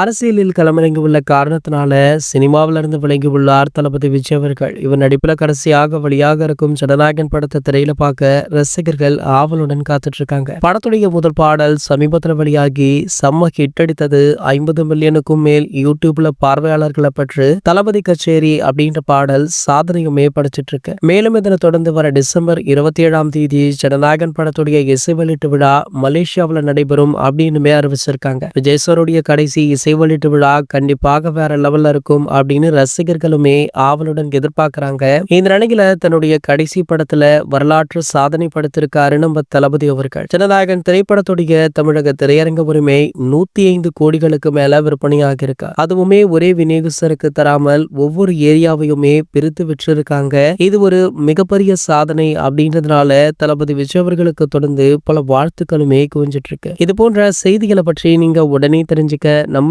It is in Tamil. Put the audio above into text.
அரசியலில் களமிறங்கியுள்ள காரணத்தினால சினிமாவில இருந்து விளங்கியுள்ளார் தளபதி விஜய் அவர்கள். இவர் நடிப்பில் கடைசியாக வெளியாக இருக்கும் ஜனநாயகன் படத்தை திரையில பார்க்க ரசிகர்கள் ஆவலுடன் காத்துட்டு இருக்காங்க படத்துடைய முதல் பாடல் சமீபத்தில் வெளியாகி செம்ம ஹிட் அடித்தது ஐம்பது மில்லியனுக்கும் மேல் யூடியூப்ல பார்வையாளர்களை பெற்று தளபதி கச்சேரி அப்படின்ற பாடல் சாதனையுமே படைச்சிட்டு இருக்கு மேலும் இதனை தொடர்ந்து வர டிசம்பர் இருபத்தி ஏழாம் தேதி ஜனநாயகன் படத்துடைய இசை வெளியீட்டு விழா மலேசியாவில் நடைபெறும் அப்படின்னுமே அறிவிச்சிருக்காங்க. விஜய் சாருடைய கடைசி இசை விழா கண்டிப்பாக வேற லெவல்ல இருக்கும் அப்படின்னு ரசிகர்களுமே ஆவலுடன் எதிர்பார்க்கறாங்க. இந்த நிலையில தன்னுடைய கடைசி படத்துல வரலாற்று சாதனை படுத்திருக்காரு நம்ம தளபதி அவர்கள். ஜனநாயகன் திரைப்படத்துடைய தமிழக திரையரங்க உரிமை நூத்தி ஐந்து கோடிகளுக்கு மேல விற்பனையாக இருக்கு. அதுவுமே ஒரே விநியோகஸ்தருக்கு தராமல் ஒவ்வொரு ஏரியாவையுமே பிரித்து விற்றிருக்காங்க. இது ஒரு மிகப்பெரிய சாதனை அப்படின்றதுனால தளபதி விஜய் அவர்களுக்கு தொடர்ந்து பல வாழ்த்துக்களுமே குவிஞ்சிட்டு இருக்கு. இது போன்ற செய்திகளை பற்றி நீங்க உடனே தெரிஞ்சுக்க நம்ம